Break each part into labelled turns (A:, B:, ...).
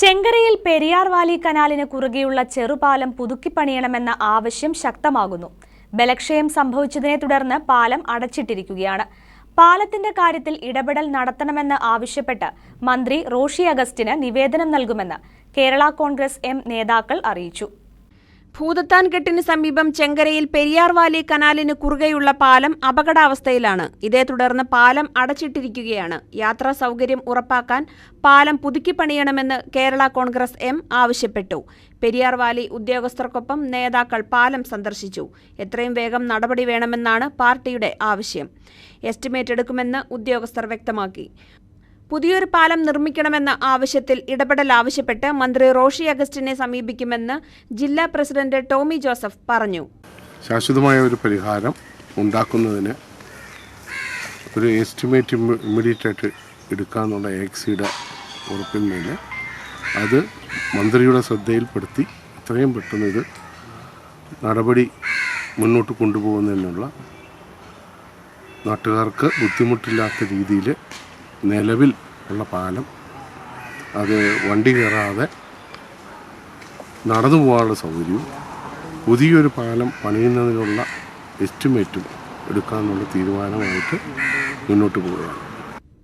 A: ചെങ്കരയിൽ Periyar Valley കനാലിന് കുറുകെയുള്ള ചെറുപാലം പുതുക്കിപ്പണിയണമെന്ന ആവശ്യം ശക്തമാകുന്നു. ബലക്ഷയം സംഭവിച്ചതിനെ തുടർന്ന് പാലം അടച്ചിട്ടിരിക്കുകയാണ്. പാലത്തിന്റെ കാര്യത്തിൽ ഇടപെടൽ നടത്തണമെന്ന് ആവശ്യപ്പെട്ട് മന്ത്രി റോഷി അഗസ്റ്റിന് നിവേദനം നൽകുമെന്ന് കേരള കോൺഗ്രസ് എം നേതാക്കൾ അറിയിച്ചു.
B: ഭൂതത്താൻകെട്ടിന് സമീപം ചെങ്കരയിൽ പെരിയാർ വാലി കനാലിന് കുറുകെയുള്ള പാലം അപകടാവസ്ഥയിലാണ്. ഇതേ തുടർന്ന് പാലം അടച്ചിട്ടിരിക്കുകയാണ്. യാത്രാ സൗകര്യം ഉറപ്പാക്കാൻ പാലം പുതുക്കിപ്പണിയണമെന്ന് കേരള കോൺഗ്രസ് എം ആവശ്യപ്പെട്ടു. പെരിയാർ വാലി ഉദ്യോഗസ്ഥർക്കൊപ്പം നേതാക്കൾ പാലം സന്ദർശിച്ചു. എത്രയും വേഗം നടപടി വേണമെന്നാണ് പാർട്ടിയുടെ ആവശ്യം. എസ്റ്റിമേറ്റ് എടുക്കുമെന്ന് ഉദ്യോഗസ്ഥർ വ്യക്തമാക്കി. പുതിയൊരു പാലം നിർമ്മിക്കണമെന്ന ആവശ്യത്തിൽ ഇടപെടൽ ആവശ്യപ്പെട്ട് മന്ത്രി റോഷി അഗസ്റ്റിനെ സമീപിക്കുമെന്ന് ജില്ലാ പ്രസിഡന്റ് ടോമി ജോസഫ് പറഞ്ഞു.
C: ശാശ്വതമായ ഒരു പരിഹാരം ഉണ്ടാക്കുന്നതിന് ഒരു എസ്റ്റിമേറ്റ് ഇമ്മീഡിയറ്റ് ആയിട്ട് എടുക്കാമെന്നുള്ള എക്സിയുടെ ഉറപ്പിന്മേൽ അത് മന്ത്രിയുടെ ശ്രദ്ധയിൽപ്പെടുത്തി എത്രയും പെട്ടെന്ന് ഇത് നടപടി മുന്നോട്ട് കൊണ്ടുപോകുന്നതിനുള്ള നാട്ടുകാർക്ക് ബുദ്ധിമുട്ടില്ലാത്ത രീതിയിൽ നിലവിൽ ഉള്ള പാലം. അത് വണ്ടി കയറാതെ നടന്നു പോകാനുള്ള സൗകര്യവും പുതിയൊരു പാലം പണിയുന്നതിനുള്ള എസ്റ്റിമേറ്റും എടുക്കാമെന്നുള്ള തീരുമാനമായിട്ട് മുന്നോട്ട് പോവുകയാണ്.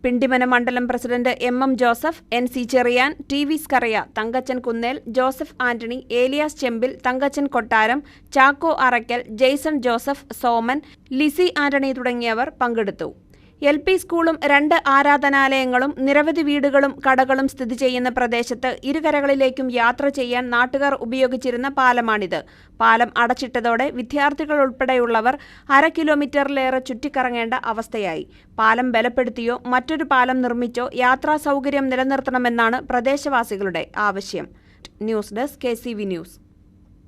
B: പിണ്ടിമന മണ്ഡലം president M M Joseph N C Cherian T V Scaria Thankachan Kunnel Joseph Antony Elias Chembil Thankachan Kottaram Chacko Arakkal Jaison Joseph Soman Lissy Antony തുടങ്ങിയവർ പങ്കെടുത്തു. എൽ പി സ്കൂളും രണ്ട് ആരാധനാലയങ്ങളും നിരവധി വീടുകളും കടകളും സ്ഥിതി ചെയ്യുന്ന പ്രദേശത്ത് ഇരുകരകളിലേക്കും യാത്ര ചെയ്യാൻ നാട്ടുകാർ ഉപയോഗിച്ചിരുന്ന പാലമാണിത്. പാലം അടച്ചിട്ടതോടെ വിദ്യാർത്ഥികൾ ഉൾപ്പെടെയുള്ളവർ അര കിലോമീറ്ററിലേറെ ചുറ്റിക്കറങ്ങേണ്ട അവസ്ഥയായി. പാലം ബലപ്പെടുത്തിയോ മറ്റൊരു പാലം നിർമ്മിച്ചോ യാത്രാ സൗകര്യം നിലനിർത്തണമെന്നാണ് പ്രദേശവാസികളുടെ ആവശ്യം. News desk K news.